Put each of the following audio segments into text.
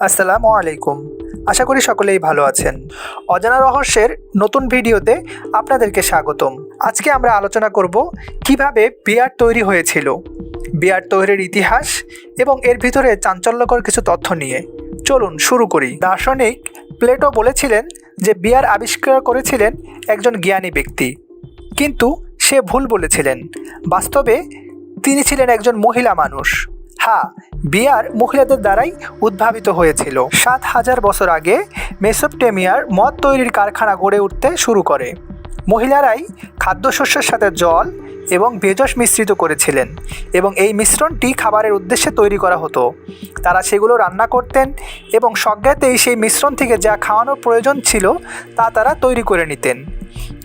আসসালামু আলাইকুম। আশা করি সকলেই ভালো আছেন। অজানা রহস্যের নতুন ভিডিওতে আপনাদেরকে স্বাগতম। আজকে আমরা আলোচনা করব কীভাবে বিয়ার তৈরি হয়েছিল, বিয়ার তৈরির ইতিহাস এবং এর ভিতরে চাঞ্চল্যকর কিছু তথ্য নিয়ে। চলুন শুরু করি। দার্শনিক প্লেটো বলেছিলেন যে বিয়ার আবিষ্কার করেছিলেন একজন জ্ঞানী ব্যক্তি। কিন্তু সে ভুল বলেছিলেন। বাস্তবে তিনি ছিলেন একজন মহিলা মানুষ। হ্যাঁ বিয়ার মহিলাদের দ্বারাই উদ্ভাবিত হয়েছিল। সাত হাজার বছর আগে মেসোপটেমিয়ার মদ তৈরির কারখানা গড়ে উঠতে শুরু করে। মহিলারাই খাদ্যশস্যের সাথে জল এবং ভেষজ মিশ্রিত করেছিলেন এবং এই মিশ্রণটি খাবারের উদ্দেশ্যে তৈরি করা হতো। তারা সেগুলো রান্না করতেন এবং সজ্ঞাতেই সেই মিশ্রণ থেকে যা খাওয়ানোর প্রয়োজন ছিল তা তারা তৈরি করে নিতেন।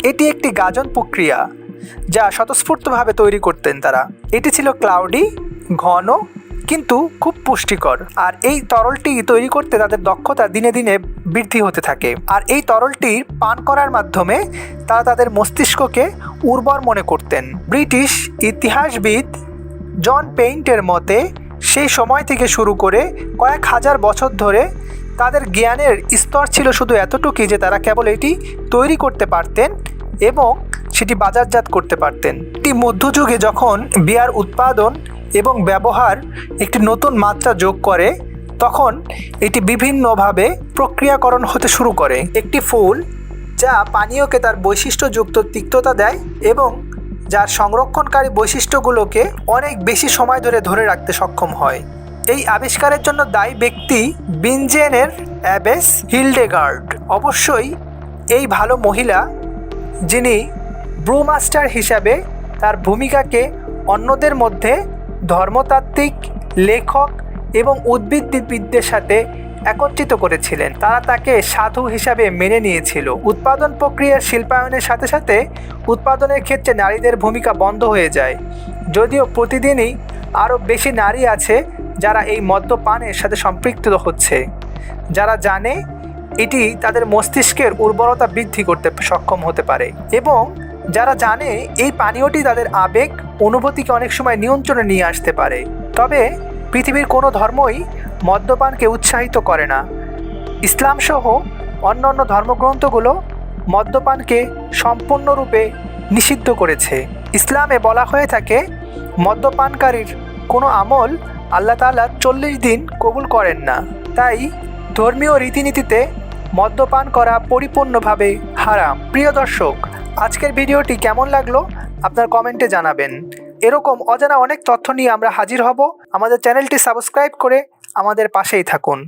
এটি একটি গাজন প্রক্রিয়া যা স্বতঃস্ফূর্তভাবে তৈরি করতেন তারা। এটি ছিল ক্লাউডি, ঘন কিন্তু খুব পুষ্টিকর। আর এই তরলটি তৈরি করতে তাদের দক্ষতা দিনে দিনে বৃদ্ধি হতে থাকে। আর এই তরলটি পান করার মাধ্যমে তারা তাদের মস্তিষ্ককে উর্বর মনে করতেন। ব্রিটিশ ইতিহাসবিদ জন পেইন্টের মতে, সেই সময় থেকে শুরু করে কয়েক হাজার বছর ধরে তাদের জ্ঞানের স্তর ছিল শুধু এতটুকুই যে তারা কেবল এটি তৈরি করতে পারতেন এবং সেটি বাজারজাত করতে পারতেন। এটি মধ্যযুগে যখন বিয়ার উৎপাদন এবং ব্যবহার একটি নতুন মাত্রা যোগ করে, তখন এটি বিভিন্নভাবে প্রক্রিয়াকরণ হতে শুরু করে। একটি ফুল যা পানীয়কে তার বৈশিষ্ট্যযুক্ত তিক্ততা দেয় এবং যার সংরক্ষণকারী বৈশিষ্ট্যগুলোকে অনেক বেশি সময় ধরে ধরে রাখতে সক্ষম হয়। এই আবিষ্কারের জন্য দায়ী ব্যক্তি বিনজেনের অ্যাবেস হিলডেগার্ড। অবশ্যই এই ভালো মহিলা, যিনি ব্রুমাস্টার হিসাবে তার ভূমিকাকে অন্যদের মধ্যে ধর্মতাত্ত্বিক, লেখক এবং উদ্ভিদবিদদের সাথে একত্রিত করেছিলেন। তারা তাকে সাধু হিসাবে মেনে নিয়েছিল। উৎপাদন প্রক্রিয়ার শিল্পায়নের সাথে সাথে উৎপাদনের ক্ষেত্রে নারীদের ভূমিকা বন্ধ হয়ে যায়। যদিও প্রতিদিনই আরও বেশি নারী আছে যারা এই মদ্যপানের সাথে সম্পৃক্ত হচ্ছে। যারা জানে, এটি তাদের মস্তিষ্কের উর্বরতা বৃদ্ধি করতে সক্ষম হতে পারে। এবং যারা জানে, এই পানীয়টি তাদের আবেগ অনুভূতিকে অনেক সময় নিয়ন্ত্রণে নিয়ে আসতে পারে। তবে পৃথিবীর কোনো ধর্মই মদ্যপানকে উৎসাহিত করে না। ইসলাম সহ অন্যান্য ধর্মগ্রন্থগুলো মদ্যপানকে সম্পূর্ণরূপে নিষিদ্ধ করেছে। ইসলামে বলা হয়ে থাকে, মদ্যপানকারীর কোনো আমল আল্লাহ তাআলা চল্লিশ দিন কবুল করেন না। তাই ধর্মীয় রীতিনীতিতে মদ্যপান করা পরিপূর্ণভাবে হারাম প্রিয় দর্শক, আজকের ভিডিওটি কেমন লাগল? আপনার কমেন্টে জানাবেন। এরকম অজানা অনেক তথ্য নিয়ে আমরা হাজির হব। আমাদের চ্যানেলটি সাবস্ক্রাইব করে আমাদের পাশেই থাকুন।